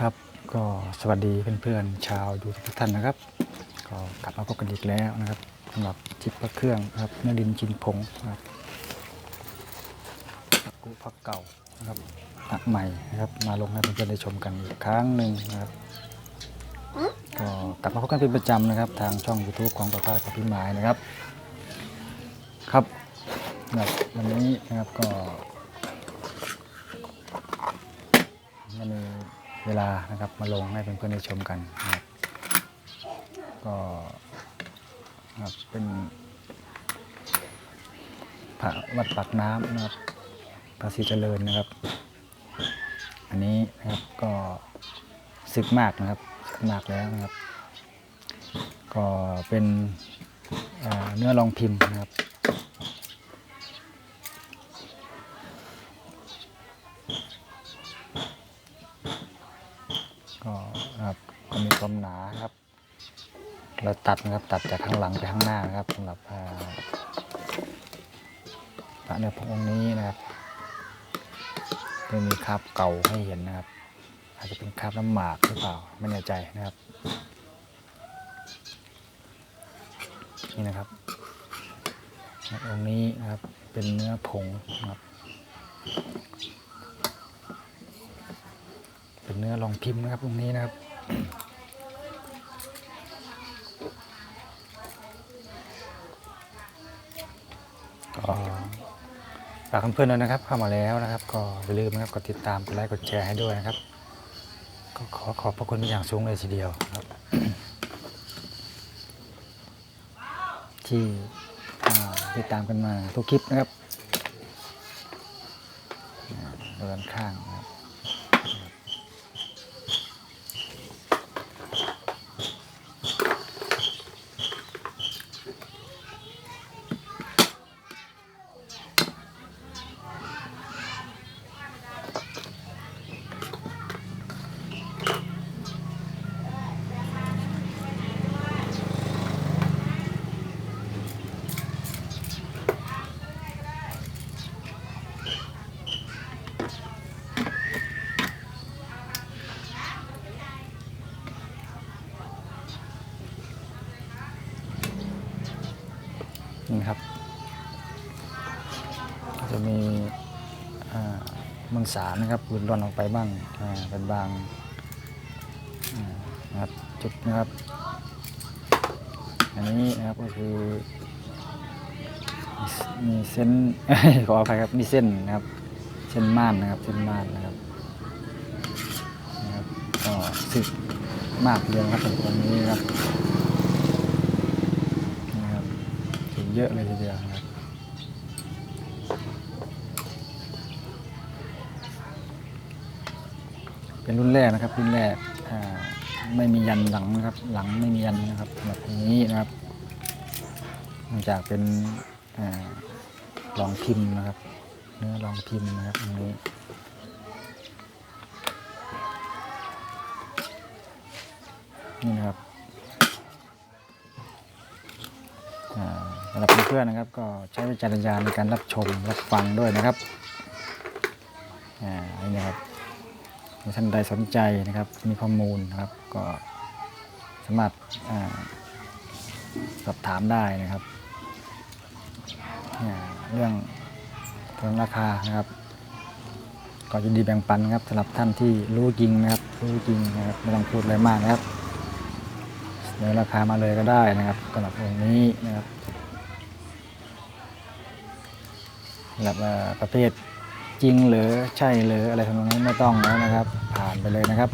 ครับก็สวัสดีเพื่อนๆชาวยูทูบทุกท่านนะครับ ก็กลับมาพบกันอีกแล้วนะครับสำหรับจิบพระเครื่องนะครับเนื้อดินจินผงนะครับตะกุพักเก่านะครับตักใหม่นะครับ มาลงให้เพื่อนๆได้ชมกันอีกครั้งหนึ่งนะครับก็กลับมาพบกันเป็นประจำนะครับ ทางช่อง YouTube ของประภาสกับพี่หมายนะครับ ครับแบบวันนี้นะครับก็ไม่มี เวลานะครับมาลงให้เพื่อนๆได้ชมกันนะครับก็ครับเป็นพระวัดปากน้ำนะครับภาษีเจริญนะครับ อันนี้นะครับก็ศึกมากนะครับศึกมากแล้วนะครับ ก็เป็นเอ่อเนื้อรองพิมพ์นะครับ ก็นะครับก็มี ความหนาครับ เราตัดนะครับตัดจากข้างหลังไปข้างหน้านะครับสำหรับพระในพระองค์นี้นะครับจะมีคราบเก่าให้เห็นนะครับ อาจจะเป็นคราบน้ำหมากหรือเปล่าไม่แน่ใจนะครับ นี่นะครับองค์นี้นะครับเป็นเนื้อผงนะครับเป็นเนื้อรองพิมพ์นะครับตรงนี้นะครับากเพื่อนๆด้วยนะครับ เข้ามาแล้วนะครับ ก็อย่าลืมนะครับกดติดตามกดไลค์กดแชร์ให้ด้วยนะครับ ก็ขอขอบพระคุณเป็นอย่างสูงเลยทีเดียวครับ ที่ติดตามกันมาทุกคลิปนะครับอ่าเดินข้าง สารนะครับหลุดร่อนออกไปบ้างเป็นบางนะครับจุดนะครับ อันนี้นะครับก็คือ มีเส้นขออภัยครับมีเส้นนะครับ เส้นม่านนะครับเส้นม่านนะครับนะครับก็สึกมากเดียนะครับตรงนี้นะครับนะครับถึงเยอะเลยทีเดียว เป็นรุ่นแรกนะครับ รุ่นแรกไม่มียันหลังนะครับ หลังไม่มียันนะครับแบบนี้นะครับเนื่องจากเป็นอ่ารองพิมพ์นะครับ เนื้อรองพิมพ์นะครับตรงนี้นี่นะครับสำหรับเพื่อนๆนะครับ ก็ใช้วิจารณญาณในการรับชมรับฟังด้วยนะครับอ่านี่นะครับ ท่านใดสนใจนะครับ มีข้อมูลนะครับ ก็สามารถสอบถามได้นะครับ เรื่องเรื่องราคานะครับก็ยินดีแบ่งปันครับสำหรับท่านที่รู้จริงนะครับ รู้จริงนะครับไม่ต้องพูดอะไรมากนะครับเสนอราคามาเลยก็ได้นะครับสำหรับองค์นี้นะครับสำหรับประเภท จริงหรือใช่หรืออะไรทำนองนี้ไม่ต้องแล้วนะครับ ผ่านไปเลยนะครับ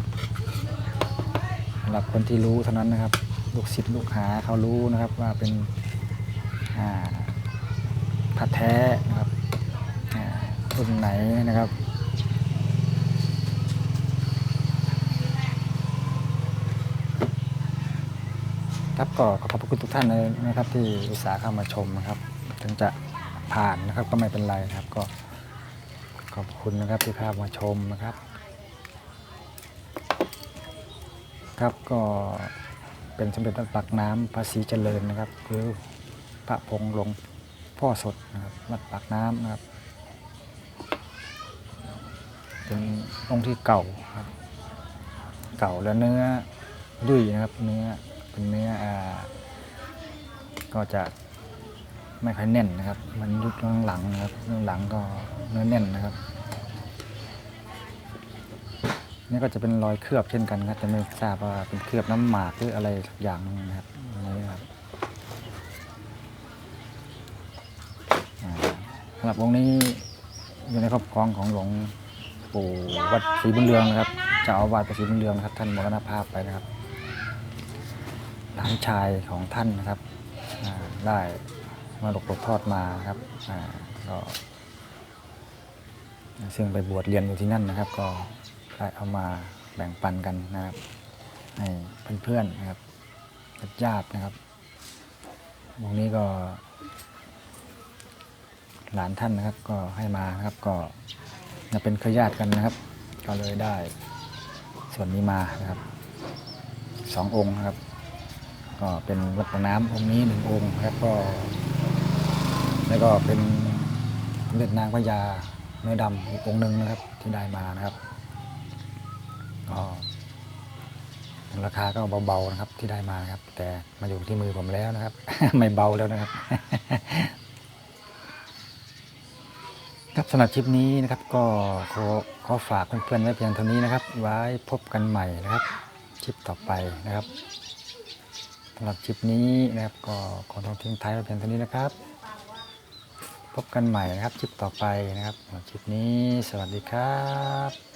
สำหรับคนที่รู้เท่านั้นนะครับ ลูกศิษย์ลูกหาเขารู้นะครับว่าเป็นอ่าพระแท้นะครับรุ่นไหนนะครับครับก็ขอขอบพระคุณทุกท่านเลยนะครับที่อุตส่าห์เข้ามาชมนะครับ ถึงจะผ่านนะครับก็ไม่เป็นไรนะครับก็ ขอบคุณนะครับที่เข้ามาชมนะครับ ครับก็เป็นสมเด็จพระปากน้ำภาษีเจริญนะครับหรือพระพงหลวงพ่อสดนะครับวัดปากน้ำนะครับ เป็นองค์ที่เก่าครับ เก่าแล้วเนื้อยุ่ยนะครับเนื้อเป็นเนื้ออ่าก็จะ ไม่ค่อยแน่นนะครับ มันยุคหลังนะครับหลังก็เนื้อแน่นนะครับ นี่ก็จะเป็นรอยเคลือบเช่นกันครับแต่ไม่ทราบว่าเป็นเคลือบน้ำหมากหรืออะไรสักอย่างหนึงนะครับนนี้ครับสำหรับองค์นี้อยู่ในครอบครองของหลวงปู่วัดศรีบุญเรืองนะครับเจ้าอาวาสวัดศรีบุญเรืองนะครับท่านมรณภาพไปนะครับหลานชายของท่านนะครับได้ มาหลกตกทอดมาครับอ่าก็ซึ่งไปบวชเรียนอยู่ที่นั่นนะครับ ก็ได้เอามาแบ่งปันกันนะครับ ให้เพื่อนๆนะครับญาติๆนะครับวงนี้ก็ หลานท่านนะครับ ก็ให้มานะครับก็จะเป็นเคยญาติกันนะครับ ก็เลยได้ส่วนนี้มานะครับสององค์นะครับ ก็เป็นวัดน้ำองค์นี้หนึ่งองค์ครับก็ แล้วก็เป็นสมเด็จนางพญาเนื้อดำอีกองค์หนึ่งนะครับที่ได้มานะครับก็ราคาก็เบาๆนะครับที่ได้มานะครับ แต่มาอยู่ที่มือผมแล้วนะครับ ไม่เบาแล้วนะครับ ครับสำหรับคลิปนี้นะครับ ก็ขอขอฝากเพื่อนๆไว้เพียงเท่านี้นะครับ ไว้พบกันใหม่นะครับคลิปต่อไปนะครับสำหรับคลิปนี้นะครับ ก็ขอต้องทิ้งท้ายไว้เพียงเท่านี้นะครับ พบกันใหม่นะครับคลิปต่อไปนะครับคลิปนี้สวัสดีครับ